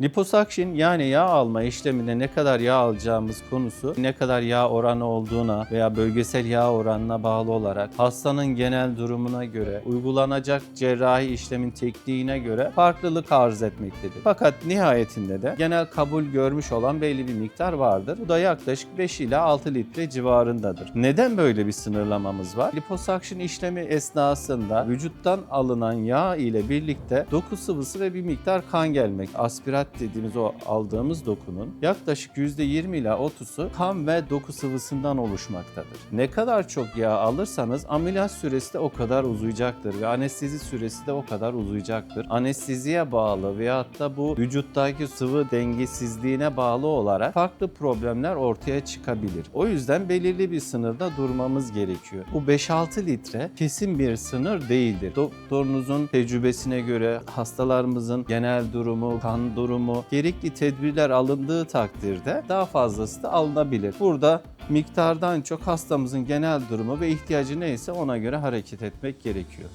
Liposakşın yani yağ alma işleminde ne kadar yağ alacağımız konusu ne kadar yağ oranı olduğuna veya bölgesel yağ oranına bağlı olarak hastanın genel durumuna göre uygulanacak cerrahi işlemin tekniğine göre farklılık arz etmektedir. Fakat nihayetinde de genel kabul görmüş olan belli bir miktar vardır. Bu da yaklaşık 5 ila 6 litre civarındadır. Neden böyle bir sınırlamamız var? Liposakşın işlemi esnasında vücuttan alınan yağ ile birlikte doku sıvısı ve bir miktar kan gelmek. Aspirat dediğimiz o aldığımız dokunun yaklaşık %20 ila 30'u kan ve doku sıvısından oluşmaktadır. Ne kadar çok yağ alırsanız ameliyat süresi de o kadar uzayacaktır ve anestezi süresi de o kadar uzayacaktır. Anesteziye bağlı veyahut da bu vücuttaki sıvı dengesizliğine bağlı olarak farklı problemler ortaya çıkabilir. O yüzden belirli bir sınırda durmamız gerekiyor. Bu 5-6 litre kesin bir sınır değildir. Doktorunuzun tecrübesine göre hastalarımızın genel durumu, kan durumu, gerekli tedbirler alındığı takdirde daha fazlası da alınabilir. Burada miktardan çok hastamızın genel durumu ve ihtiyacı neyse ona göre hareket etmek gerekiyor.